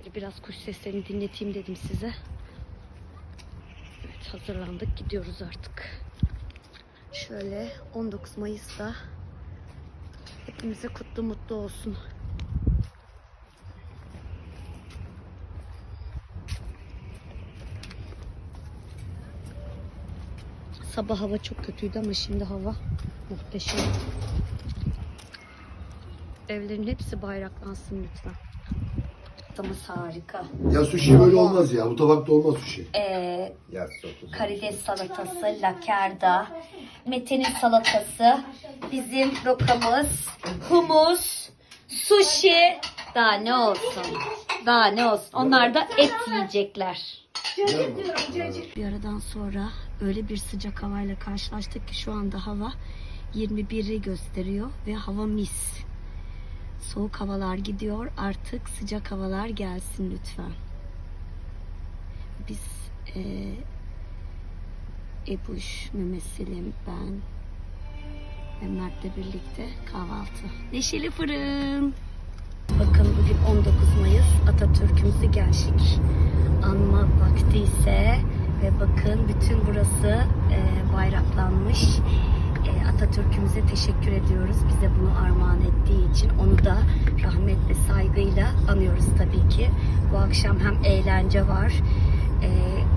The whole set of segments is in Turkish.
Şöyle biraz kuş seslerini dinleteyim dedim size. Evet hazırlandık gidiyoruz artık. Şöyle 19 Mayıs'ta hepimize kutlu mutlu olsun. Sabah hava çok kötüydü ama şimdi hava muhteşem. Evlerin hepsi bayraklansın lütfen. Tamız harika. Ya sushi böyle olmaz ya. Bu tabakta olmaz sushi. Ee, karides salatası, lakerda, Mete'nin salatası, bizim rokamız, humus, sushi. Daha ne olsun? Daha ne olsun? Onlar da et yiyecekler. Bir aradan sonra öyle bir sıcak havayla karşılaştık ki şu anda hava 21'i gösteriyor ve hava mis. Soğuk havalar gidiyor. Artık sıcak havalar gelsin lütfen. Biz eee Ebuş, Mehmet Selim, ben ve Mert'le birlikte kahvaltı. Neşeli fırın. Bakın bugün 19 Mayıs Atatürk'ümüzü gerçek anma vakti ise ve bakın bütün burası e, bayraklanmış. E, Atatürk'ümüze teşekkür ediyoruz. Bize bunu armağan ettiği için onu da rahmetle saygıyla anıyoruz tabii ki. Bu akşam hem eğlence var. E,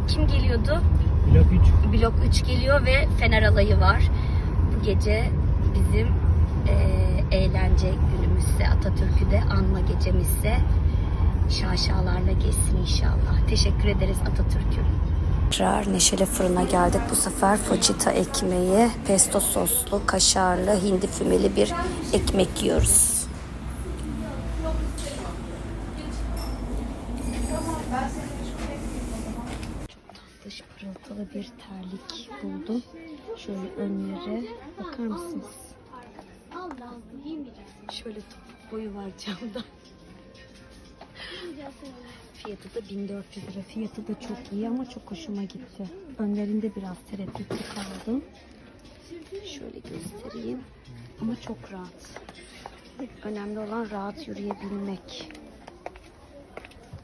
kim geliyordu? Blok 3. Blok 3 geliyor ve Fener alayı var. Bu gece bizim eee, eğlence günümüzse Atatürk'ü de anma gecemizse şaşalarla geçsin inşallah. Teşekkür ederiz Atatürk'üm. Tekrar Neşeli Fırın'a geldik. Bu sefer foçita ekmeği, pesto soslu, kaşarlı, hindi fümeli bir ekmek yiyoruz. tatlış pırıltılı bir terlik buldum. Şöyle önlere bakar mısınız? Şöyle topuk boyu var camda. Fiyatı da 1400 lira. Fiyatı da çok iyi ama çok hoşuma gitti. Önlerinde biraz tereddütlü kaldım. Şöyle göstereyim. Ama çok rahat. Önemli olan rahat yürüyebilmek.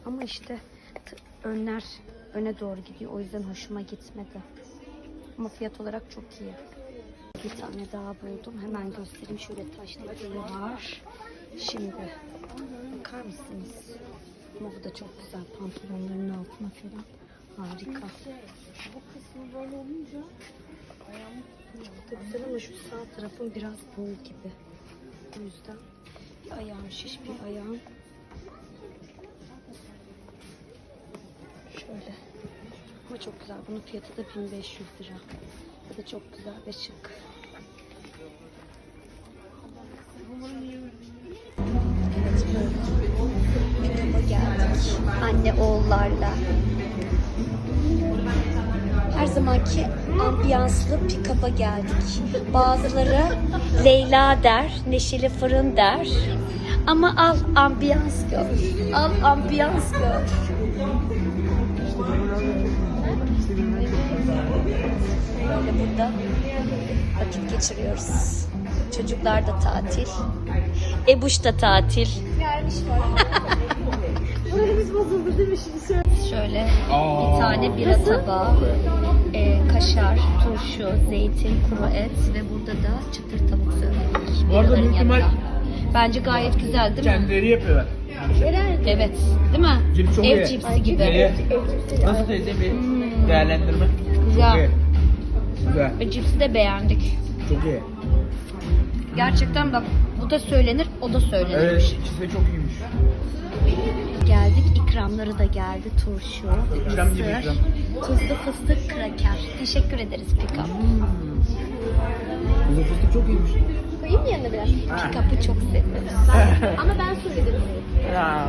Ama işte önler öne doğru gidiyor. O yüzden hoşuma gitmedi. Ama fiyat olarak çok iyi. Bir tane daha buldum. Hemen göstereyim. Şöyle taşlı var. Şimdi bakar mısınız? Bu da çok güzel. Pantolonların altına falan. Harika. Çok da güzel ama şu sağ tarafın biraz bol gibi. O yüzden bir ayağım şiş, bir ayağım Şöyle. Ama çok güzel. Bunun fiyatı da 1500 lira. Bu da çok güzel ve şık. Evet böyle. Geldik. Anne oğullarla. Her zamanki ambiyanslı pikaba geldik. Bazıları Leyla der, Neşeli Fırın der. Ama al ambiyans gör. Al ambiyans gör. Böyle burada vakit geçiriyoruz. Çocuklar da tatil. Ebuş da tatil. Şöyle bir tane bira tabağı, e, kaşar, turşu, zeytin, kuru et ve burada da çıtır tavuk söylemiş. Bu arada büyük ihtimal-. Bence gayet güzel değil mi? Kendileri yapıyorlar. Evet. Değil mi? Cips çok Ev iyi. cipsi gibi. Nereye? Nasıl teyze bir değerlendirme? Güzel. Çok iyi. Güzel. Ve cipsi de beğendik. Çok iyi. Gerçekten bak bu da söylenir, o da söylenir. Evet, ikisi de çok iyiymiş. İkramları da geldi. Turşu, mısır, tuzlu fıstık, kraker. Teşekkür ederiz Pikap. Kuzu fıstık çok iyiymiş. Koyayım mı yanına biraz? Pikap'ı çok seviyoruz. Ama ben söyledim. Ya.